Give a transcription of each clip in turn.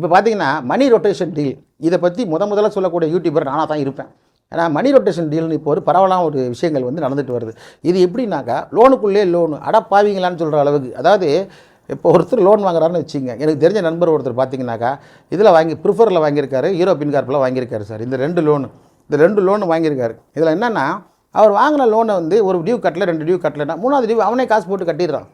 இப்போ பார்த்தீங்கன்னா மணி rotation deal இதை பற்றி முத முதல்ல சொல்லக்கூடிய யூடியூபர் நானாக தான் இருப்பேன். ஏன்னா மணி ரொட்டேஷன் டீல்னு இப்போ ஒரு பரவலான ஒரு விஷயங்கள் வந்து நடந்துட்டு வருது. இது எப்படின்னாக்கா லோனுக்குள்ளே லோனு அடப்பாவீங்களான்னு சொல்கிற அளவுக்கு. அதாவது இப்போ ஒருத்தர் லோன் வாங்குறாருன்னு வச்சுங்க எனக்கு தெரிஞ்ச நண்பர் ஒருத்தர் பார்த்தீங்கன்னாக்கா இதில் வாங்கி ப்ரிஃபரில் வாங்கியிருக்காரு யூரோப்பியன் கார்ப்பில் வாங்கியிருக்காரு சார் இந்த ரெண்டு லோனு இந்த ரெண்டு லோனு வாங்கியிருக்காரு. இதில் என்னென்னா அவர் வாங்கின லோனை வந்து ஒரு டியூ கட்டலை ரெண்டு டியூ கட்டலைன்னா மூணாவது டியூ அவனே காசு போட்டு கட்டிடுறான்.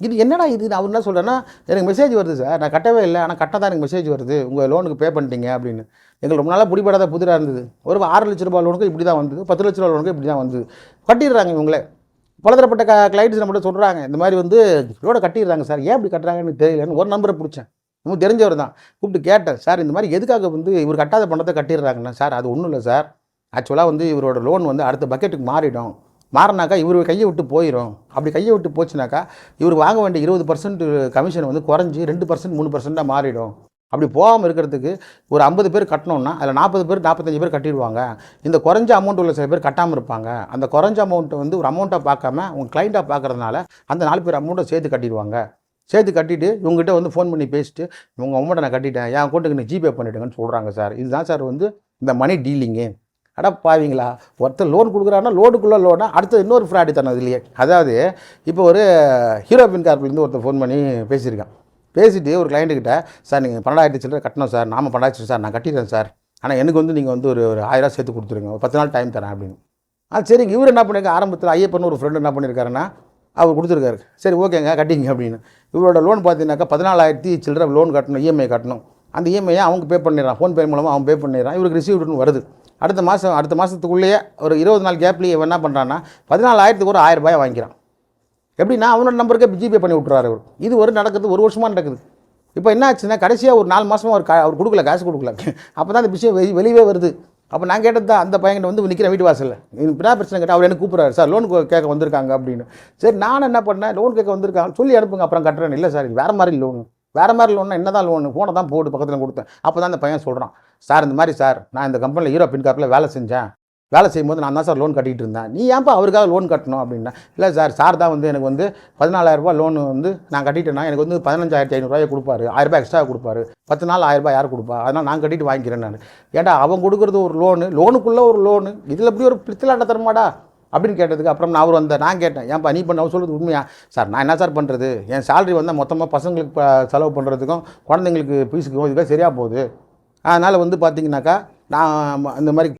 இது என்னடா இது? நான் அவர் என்ன சொல்கிறேன்னா எனக்கு மெசேஜ் வருது சார் நான் கட்டவே இல்லை. ஆனால் கட்ட தான் எனக்கு மெசேஜ் வருது. உங்கள் லோனுக்கு பே பண்ணிட்டீங்க அப்படின்னு. எங்களுக்கு ரொம்ப நாளாக பிடிபடாத புதிராக இருந்தது. ஒரு ஆறு லட்ச ரூபாய் லோனுக்கு இப்படி தான் வந்தது. பத்து லட்ச ரூபா லோனுக்கு இப்படி தான் வந்தது. கட்டிடுறாங்க இவங்களே. பலதரப்பட்ட க கிளைண்ட்ஸ் நம்மகிட்ட சொல்கிறாங்க இந்த மாதிரி வந்து லோனை கட்டிடுறாங்க சார் ஏன் இப்படி கட்டுறாங்கன்னு தெரியலன்னு ஒரு நம்பரை பிடிச்சேன். நமக்கு தெரிஞ்சவர் தான். கூப்பிட்டு கேட்டேன். சார் இந்த மாதிரி எதுக்காக வந்து இவர் கட்டாத பணத்தை கட்டிடுறாங்கண்ணா சார் அது ஒன்றும் இல்லை சார் ஆக்சுவலாக வந்து இவரோட லோன் வந்து அடுத்த பக்கெட்டுக்கு மாறிடும். மாறினாக்கா இவர் கையை விட்டு போயிடும் அப்படி கையை விட்டு போச்சுனாக்கா இவர் வாங்க வேண்டிய இருபது பர்சன்ட் கமிஷன் வந்து குறைஞ்சி ரெண்டு பர்சன்ட் மூணு பர்சன்ட்டாக மாறிடும். அப்படி போகாமல் இருக்கிறதுக்கு ஒரு ஐம்பது பேர் கட்டணும்னா அதில் நாற்பது பேர் நாற்பத்தஞ்சு பேர் கட்டிடுவாங்க. இந்த குறைஞ்ச அமௌண்ட் உள்ள சில பேர் கட்டாமல் இருப்பாங்க. அந்த குறைஞ்ச அமௌண்ட்டை வந்து ஒரு அமௌண்ட்டாக பார்க்காம உங்கள் கிளைண்ட்டாக பார்க்கறதுனால அந்த நாலு பேர் அமௌண்ட்டை சேர்த்து கட்டிடுவாங்க. சேர்த்து கட்டிட்டு இவங்ககிட்ட வந்து ஃபோன் பண்ணி பேசிட்டு உங்கள் அமௌண்ட்டை நான் கட்டிட்டேன். என் அக்கௌண்ட்டுக்கு நீ ஜிபே பண்ணிவிடுங்கன்னு சொல்கிறாங்க சார். இதுதான் சார் வந்து இந்த மணி டீலிங்கு அட பாவீங்களா? ஒருத்தர் லோன் கொடுக்குறாருன்னா லோனுக்குள்ளே லோனா அடுத்து இன்னொரு ஃப்ராடி தரணும் இல்லையே அதாவது இப்போ ஒரு ஹீரோ பின் கார்ப்லேருந்து ஒருத்தர் ஃபோன் பண்ணி பேசியிருக்கான். பேசிட்டு ஒரு கிளைண்ட்டுக்கிட்ட சார் நீங்கள் பன்னெண்டாயிரத்தி சில்லரை கட்டணும் சார். நாம பன்னெண்டாயிரத்தி சார் நான் கட்டிடுறேன் சார். ஆனால் எனக்கு வந்து நீங்கள் வந்து ஒரு ஒரு ஆயிரம் சேர்த்து கொடுத்துருங்க. ஒரு பத்து நாள் டைம் தரேன் அப்படின்னு. ஆ சரிங்க. இவர் என்ன பண்ணிருக்க ஆரம்பத்தில் ஐயப்பன் ஒரு ஃப்ரெண்டு என்ன பண்ணியிருக்காருன்னா அவர் கொடுத்துருக்காரு. சரி ஓகேங்க கட்டிங்க அப்படின்னு. இவரோட லோன் பார்த்தீங்கன்னாக்கா பதினாலாயிரத்தி சில்லரை லோன் கட்டணும் இஎம்ஐ கட்டணும். அந்த இஎம்ஐயை அவங்க பே பண்ணிடுறான். ஃபோன்பே மூலமாக அவன் பே பண்ணிடுறான். இவருக்கு ரிசீவ்டுன்னு வருது. அடுத்த மாதம் அடுத்த மாதத்துக்குள்ளேயே ஒரு இருபது நாள் கேப்லேயே இவன் என்ன பண்ணுறான்னா பதினாலாயிரத்துக்கு ஒரு ஆயிரம் ரூபாய் வாங்கிக்கிறான். எப்படின்னா அவனோட நம்பருக்கே ஜிபே பண்ணி விட்றாரு அவர் இது ஒரு நடக்குது ஒரு வருஷமாக நடக்குது. இப்போ என்ன ஆச்சுன்னா கடைசியாக ஒரு நாலு மாதமாக அவர் கா- அவர் கொடுக்கல காசு கொடுக்கல. அப்போ தான் அந்த விஷயம் வெளி வெளியவே வருது. அப்போ நான் கேட்டது தான் அந்த பையன்கிட்ட வந்து நிற்கிறேன் வீட்டு வாசலில். என்ன பிரச்சனை கேட்டால் அவர் என்ன கூப்பிட்றாரு சார் லோன் கேட்க வந்திருக்காங்க அப்படின்னு. சரி நான் என்ன பண்ணேன் லோன் கேட்க வந்திருக்காங்க சொல்லி அனுப்புங்க அப்புறம் கட்டுறேன் இல்லை சார் வேறு மாதிரி லோன் வேறு மாதிரி லோன்னா என்ன தான் லோன் ஃபோனை தான் போட்டு பக்கத்தில் கொடுத்தேன் அப்போ தான் அந்த பையன் சொல்கிறான் சார் இந்த மாதிரி சார் நான் இந்த கம்பெனியில் ஹீரோ பின் காப்பில் வேலை செஞ்சேன். வேலை செய்யும்போது நான் தான் சார் லோன் கட்டிகிட்டு இருந்தேன். நீ ஏன்ப்பா அவருக்காக லோன் கட்டணும்? அப்படின்னா இல்லை சார் சார் தான் வந்து எனக்கு வந்து பதினாலாயிரரூபா லோன் வந்து நான் கட்டிட்டேன்னா எனக்கு வந்து பதினஞ்சாயிரத்தி ஐநூறுரூவாயை கொடுப்பாரு. ஆயிரரூபா எக்ஸ்ட்ரா கொடுப்பாரு. பத்து நாள் ஆயிரரூபா யார் கொடுப்பா? அதனால் நான் கட்டிட்டு வாங்கிக்கிறேன் நான். ஏன்டா அவன் கொடுக்குறது ஒரு லோனு லோனுக்குள்ளே ஒரு லோனு இதில் எப்படி ஒரு பித்தலாட்ட தரமாடா அப்படின்னு கேட்டதுக்கு அப்புறம் நான் அவர் வந்தேன் நான் கேட்டேன் ஏன்ப்பா நீ பண்ண அவர் சொல்கிறது உண்மையா? சார் நான் என்ன சார் பண்ணுறது என் சேலரி வந்தால் மொத்தமாக பசங்களுக்கு செலவு பண்ணுறதுக்கும் குழந்தைங்களுக்கு ஃபீஸுக்கும் இதுக்காக சரியாக போகுது. அதனால் வந்து பார்த்தீங்கன்னாக்கா நான் இந்த மாதிரி